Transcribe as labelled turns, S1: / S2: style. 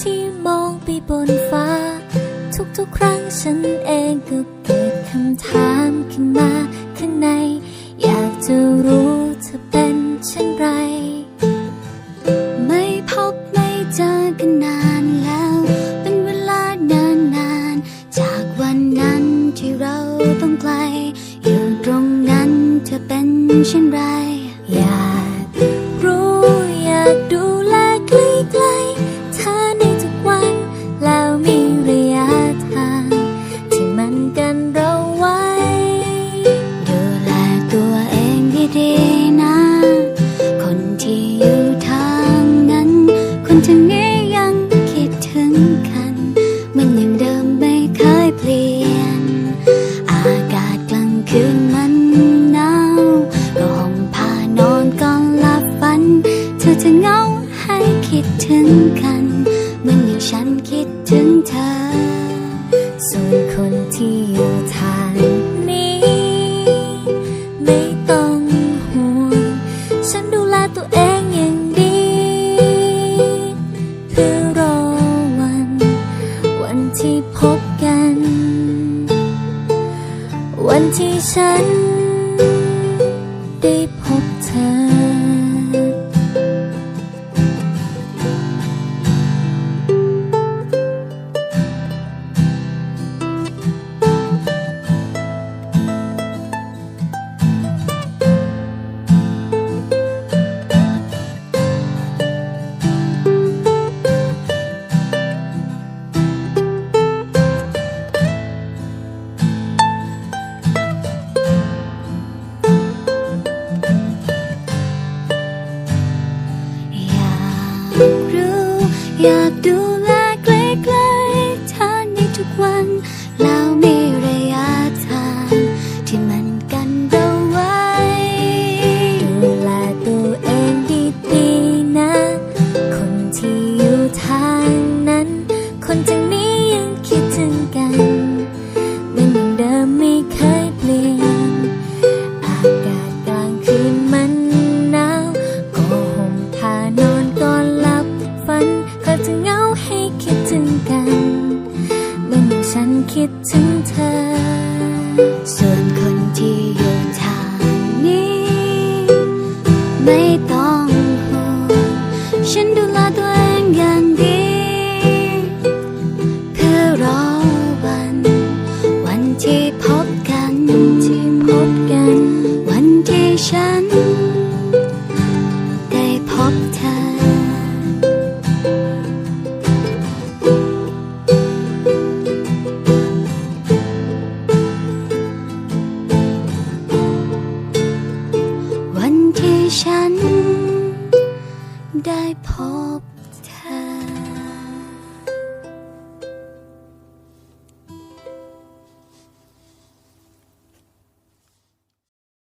S1: ที่มองไปบนฟ้า ทุกๆ ครั้งฉันเองก็เกิดคำถามขึ้นมาข้างใน อยากจะรู้เธอเป็นเช่นไร ไม่พบไม่เจอกันนานแล้ว เป็นเวลานานนานๆจากวันนั้นที่เราต้องไกล อยู่ตรงนั้นเธอเป็นเช่นไร คนทางนี้ยังคิดถึงกัน มันยังเดิมไม่เคยเปลี่ยน อากาศกลางคืนมันหนาวก็ห่มผ้านอนก่อนหลับฝัน เธอจะเงาให้คิดถึงกัน มันอย่างฉันคิดถึงเธอ วันที่ฉันได้พบเธอ อยากดูแล ฉันคิดถึงเธอ ส่วนคนที่อยู่ทางนี้ ไม่ต้อง 该破